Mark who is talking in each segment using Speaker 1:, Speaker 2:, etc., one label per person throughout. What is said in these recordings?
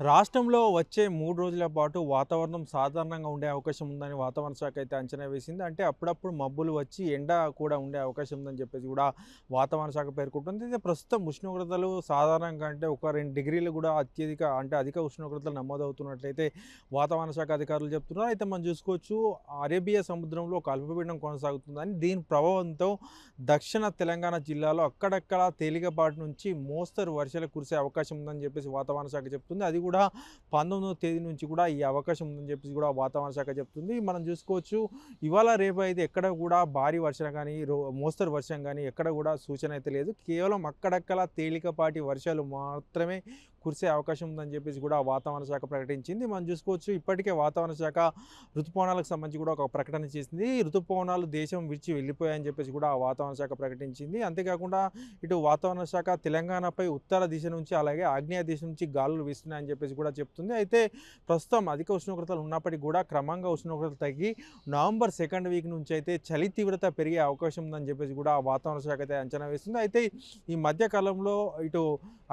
Speaker 1: రాష్ట్రంలో వచ్చే మూడు రోజుల పాటు వాతావరణం సాధారణంగా ఉండే అవకాశం ఉందని వాతావరణ శాఖ అయితే అంచనా వేసింది. అంటే అప్పుడప్పుడు మబ్బులు వచ్చి ఎండ కూడా ఉండే అవకాశం ఉందని చెప్పేసి కూడా వాతావరణ శాఖ పేర్కొంటుంది. అయితే ప్రస్తుతం ఉష్ణోగ్రతలు సాధారణంగా అంటే ఒక రెండు డిగ్రీలు కూడా అత్యధిక అంటే అధిక ఉష్ణోగ్రతలు నమోదవుతున్నట్లయితే వాతావరణ శాఖ అధికారులు చెప్తున్నారు. అయితే మనం చూసుకోవచ్చు అరేబియా సముద్రంలో ఒక అల్పపీడనం కొనసాగుతుందని దీని ప్రభావంతో దక్షిణ తెలంగాణ జిల్లాలో అక్కడక్కడ తేలికపాటి నుంచి మోస్తరు వర్షాలు కురిసే అవకాశం ఉందని చెప్పేసి వాతావరణ శాఖ చెప్తుంది. అది కూడా పంతొమ్మిదవ తేదీ నుంచి కూడా ఈ అవకాశం ఉందని చెప్పేసి కూడా వాతావరణ శాఖ చెప్తుంది. మనం చూసుకోవచ్చు ఇవాళ రేపు అయితే ఎక్కడ కూడా భారీ వర్షం కానీ రో మోస్తరు వర్షం కానీ ఎక్కడ కూడా సూచన అయితే లేదు. కేవలం అక్కడక్కడ తేలికపాటి వర్షాలు మాత్రమే కురిసే అవకాశం ఉందని చెప్పేసి కూడా వాతావరణ శాఖ ప్రకటించింది. మనం చూసుకోవచ్చు ఇప్పటికే వాతావరణ శాఖ ఋతుపవనాలకు సంబంధించి కూడా ఒక ప్రకటన చేసింది. ఋతుపవనాలు దేశం విడిచి వెళ్ళిపోయాయని చెప్పేసి కూడా వాతావరణ శాఖ ప్రకటించింది. అంతేకాకుండా ఇటు వాతావరణ శాఖ తెలంగాణపై ఉత్తర దిశ నుంచి అలాగే ఆగ్నేయ దిశ నుంచి గాలులు వీస్తున్నాయని చెప్పేసి కూడా చెప్తుంది. అయితే ప్రస్తుతం అధిక ఉష్ణోగ్రతలు ఉన్నప్పటికీ కూడా క్రమంగా ఉష్ణోగ్రతలు తగ్గి నవంబర్ సెకండ్ వీక్ నుంచి అయితే చలి తీవ్రత పెరిగే అవకాశం ఉందని చెప్పేసి కూడా వాతావరణ శాఖ అయితే అంచనా వేస్తుంది. అయితే ఈ మధ్యకాలంలో ఇటు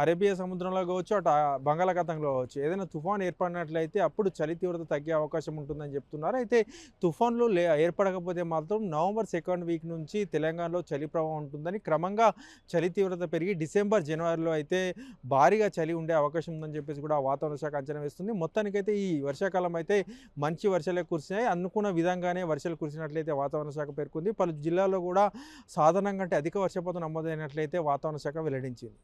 Speaker 1: అరేబియా సముద్రంలో కావచ్చు అటు బంగాళాఖాతంలో కావచ్చు ఏదైనా తుఫాన్ ఏర్పడినట్లయితే అప్పుడు చలి తీవ్రత తగ్గే అవకాశం ఉంటుందని చెప్తున్నారు. అయితే తుఫాన్లు లే ఏర్పడకపోతే మాత్రం నవంబర్ సెకండ్ వీక్ నుంచి తెలంగాణలో చలి ప్రభావం ఉంటుందని క్రమంగా చలి తీవ్రత పెరిగి డిసెంబర్ జనవరిలో అయితే భారీగా చలి ఉండే అవకాశం ఉందని చెప్పేసి కూడా వాతావరణ శాఖ అంచనా వేస్తుంది. మొత్తానికైతే ఈ వర్షాకాలం అయితే మంచి వర్షాలే కురిసినాయి. అనుకున్న విధంగానే వర్షాలు కురిసినట్లయితే వాతావరణ శాఖ పేర్కొంది. పలు జిల్లాల్లో కూడా సాధారణంగా అంటే అధిక వర్షపాతం నమోదైనట్లయితే వాతావరణ శాఖ వెల్లడించింది.